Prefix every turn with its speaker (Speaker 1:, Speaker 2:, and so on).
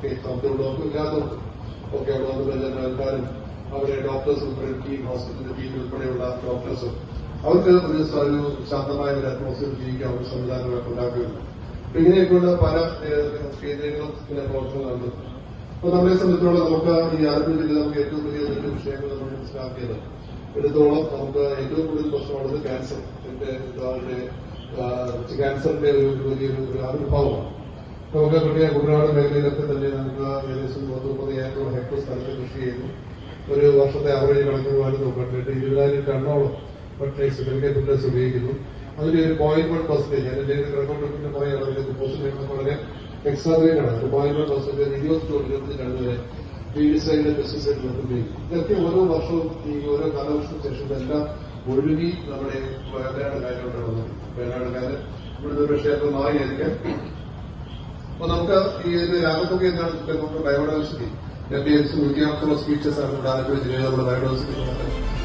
Speaker 1: ഒക്കെ ഡോക്ടർ ഇല്ലാത്തവർക്കും ഒക്കെ അവിടെ വന്ന് പരിചരണം ആൾക്കാരും അവരെ ഡോക്ടേഴ്സ് ഉൾപ്പെടെ ടീം ഹോസ്പിറ്റലിന്റെ ടീം ഉൾപ്പെടെയുള്ള ഡോക്ടേഴ്സും അവർക്ക് ഒരു ശാന്തമായ ഒരു അറ്റ്മോസ്ഫിയർ ജീവിക്കാൻ ഒരു സംവിധാനങ്ങളൊക്കെ ഉണ്ടാക്കുകയുണ്ട് ഇങ്ങനെയൊക്കെയുള്ള പല കേന്ദ്രങ്ങളും ഇങ്ങനെ പ്രവർത്തനങ്ങളുണ്ട്. അപ്പൊ നമ്മളെ സംബന്ധിച്ചോളം നമുക്ക് ഈ ആലപ്പുഴ ജില്ല നമുക്ക് ഏറ്റവും വലിയ രണ്ട് വിഷയങ്ങൾ നമ്മൾ മനസ്സിലാക്കിയത് എടുത്തോളം നമുക്ക് ഏറ്റവും കൂടുതൽ പ്രശ്നമുള്ളത് ക്യാൻസർ എന്റെ ക്യാൻസറിന്റെ ഒരു വലിയൊരു ആവിർഭാവമാണ് നമുക്ക് കിട്ടിയ കുട്ടനാട് മേഖലയിലൊക്കെ തന്നെ നമുക്ക് ഏകദേശം മുപ്പത് ഏക്കർ ഹെക്ടർ സ്ഥലത്ത് കൃഷി ചെയ്തു ഒരു വർഷത്തെ ആവറേജ് കണക്കുവാൻ നോക്കിയിട്ട് ഇരുപതിനായിരം ടണ്ണോളം ഫെർട്ടിലൈസർ കെമിക്കൽസ് ഉപയോഗിക്കുന്നു. അതിൽ ഒരു പോയിന്റ് വൺ പെർസെന്റേജ് അതിന്റെ റെക്കോർഡിന്റെ പറയുകയാണ് അതിന്റെ പോസ്റ്റ് വളരെ എക്സാഗ്രേറ്റ് ആണ്. ഒരു പോയിന്റ് വൺ പെർസെന്റേജ് ഇരുപത്തി തൊട്ട് ഇരുപത്തി രണ്ട് വരെ പീഡിസൈഡ് പെസ്റ്റിസൈഡ് ഉപയോഗിക്കും ഇതൊക്കെ ഓരോ വർഷവും ഈ ഓരോ കാലവർഷത്തിന് ശേഷം എല്ലാം ഒഴുകി നമ്മുടെ വയനാട് കായലോട്ട് വന്നു. വയനാട് കാര്യം ഇവിടുത്തെ ഒരു ക്ഷേത്രം മാറിയായിരിക്കാം రాకపోతే ఏంటంటే భయపడాల్సింది. ఎంపీఎస్ ఉద్యోగంలో స్పీచ్ చేశారు ఆంధ్రప్రదేశ్ భయపడాల్సింది.